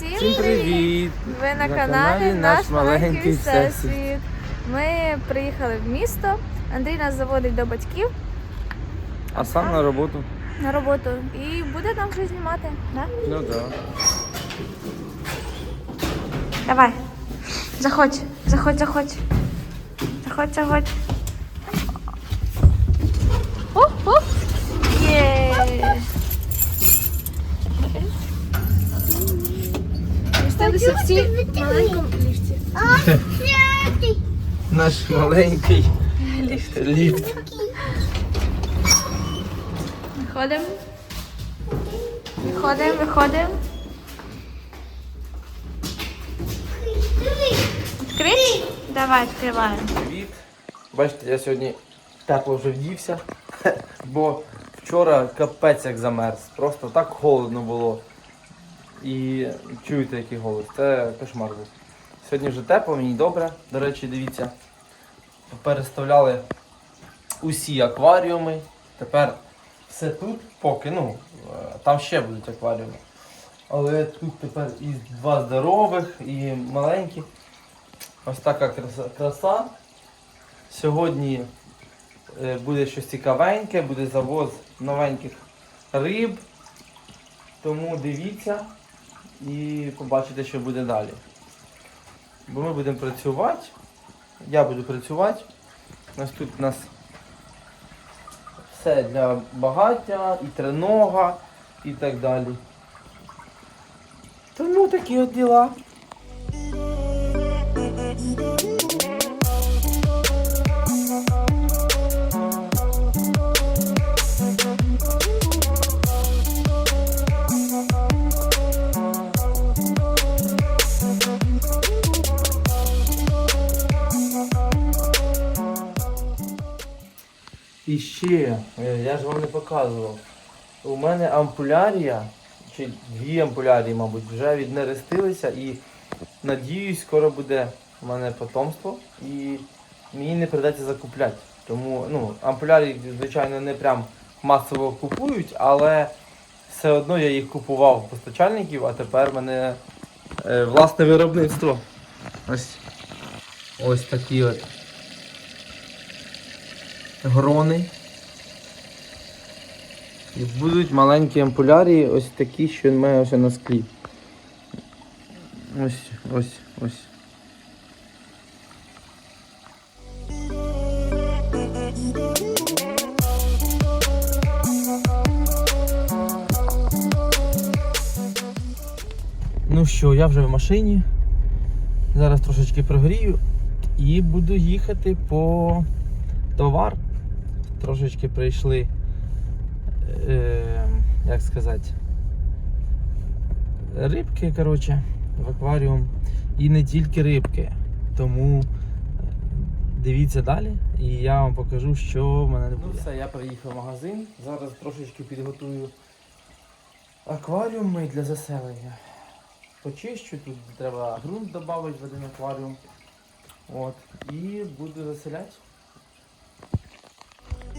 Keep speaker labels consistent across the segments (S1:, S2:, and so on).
S1: Всім привіт! Ви на каналі Наш маленький всесвіт. Ми приїхали в місто. Андрій нас заводить до батьків
S2: А сам на роботу?
S1: на роботу і буде нам вже знімати. Да?
S2: Ну так.
S1: Давай. Заходь, заходь, заходь. Заходь, заходь. Оп, оп. Є. Містилися всі в маленькому ліфті.
S2: Наш маленький ліфт.
S1: Виходимо. Виходимо, виходимо. Відкрити? Давай, відкриваємо.
S2: Привіт. Бачите, я сьогодні тепло вже вдівся, бо вчора капець як замерз. Просто так холодно було. І чуєте, який голос. Це кошмар. Сьогодні вже тепло, мені добре. До речі, дивіться. Переставляли усі акваріуми. Тепер все тут, поки, ну, е, там ще будуть акваріуми. Але тут тепер і два здорових, і маленькі. Ось така краса. краса. Сьогодні е, буде щось цікавеньке, буде завоз новеньких риб. Тому дивіться і побачите, що буде далі. Бо ми будемо працювати. Я буду працювати. У нас тут у нас все для багаття, і тренога, і так далі. Тому такі от діла. І ще, е, я ж вам не показував. У мене ампулярія, чи дві ампулярії, мабуть, вже віднерестилися і надіюсь, скоро буде у мене потомство і мені не придеться закупляти. Тому ну, ампулярії, звичайно, не прям масово купують, але все одно я їх купував у постачальників, а тепер в мене е, власне виробництво. Ось, ось такі от грони. І будуть маленькі ампулярії, ось такі, що мене ось на склі. Ось, ось, ось. Ну що, я вже в машині. Зараз трошечки прогрію і буду їхати по товар. Трошечки прийшли, е, як сказати, рибки, коротше, в акваріум. І не тільки рибки. Тому е, дивіться далі і я вам покажу, що в мене буде. Ну все, я приїхав в магазин. Зараз трошечки підготую акваріуми для заселення. Почищу, тут треба ґрунт додати в один акваріум. От. І буду заселяти.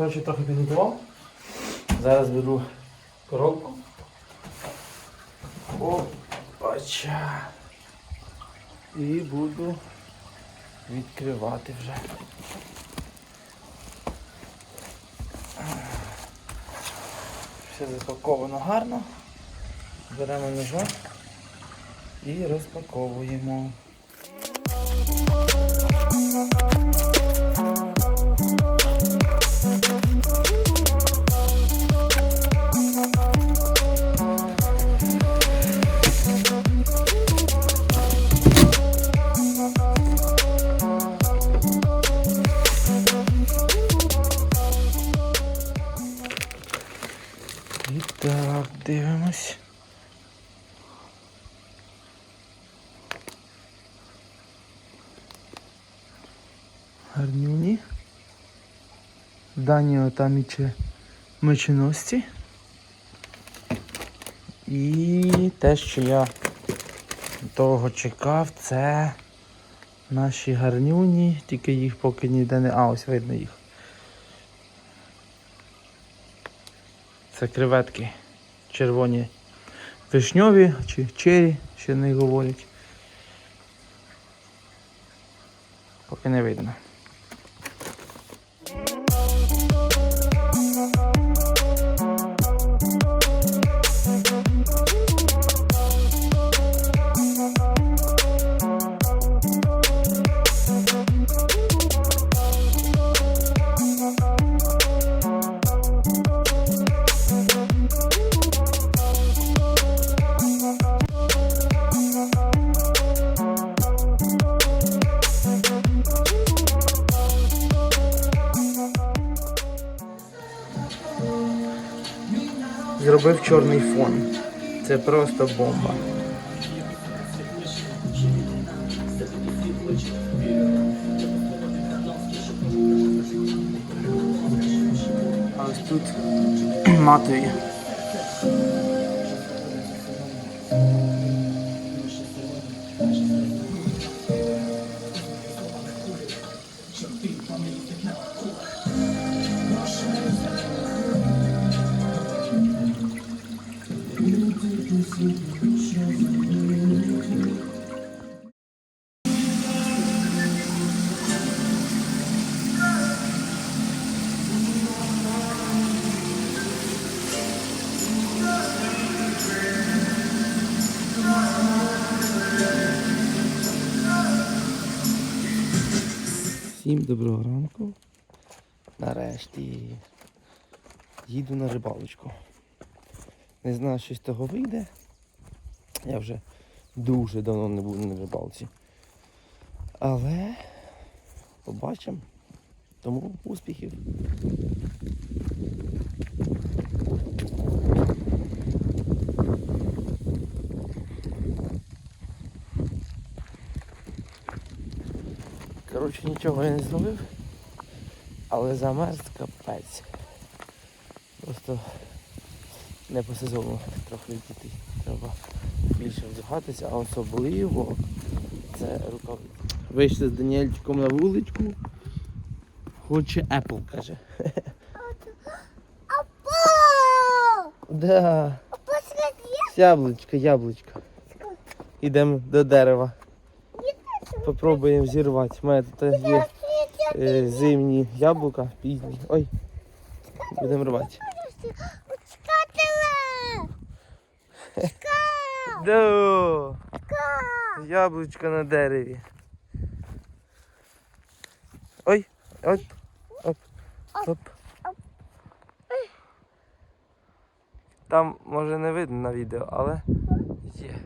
S2: коротше, трохи підготував. Зараз беру коробку. Опача. І буду відкривати вже. Все запаковано гарно. Беремо ножа. І розпаковуємо. Дивимось. Гарнюні. Дані отаміче меченосці. І те, що я довго чекав, це наші гарнюні, тільки їх поки ніде не. А, ось видно їх. Це креветки червоні вишньові чи чері, ще не говорять. Поки не видно. Зробив чорний фон. Це просто бомба. А ось тут матові. Всім доброго ранку. Нарешті їду на рибалочку. Не знаю, що з того вийде. Я вже дуже давно не був на рибалці. Але побачимо. Тому успіхів. Коротше, нічого я не зловив, але замерз капець. Просто не по сезону трохи діти. Треба більше вдягатися, а особливо це рукавиці. Вийшли з Даніельчиком на вуличку. Хоче Apple, каже. Да. Яблучко, яблучко. Ідемо до дерева. Попробуємо зірвати. У мене тут є е, зимні яблука, пізні. Ой. Будемо рвати. Да. Яблучко на дереві. Ой, оп, оп, оп. Там може не видно на відео, але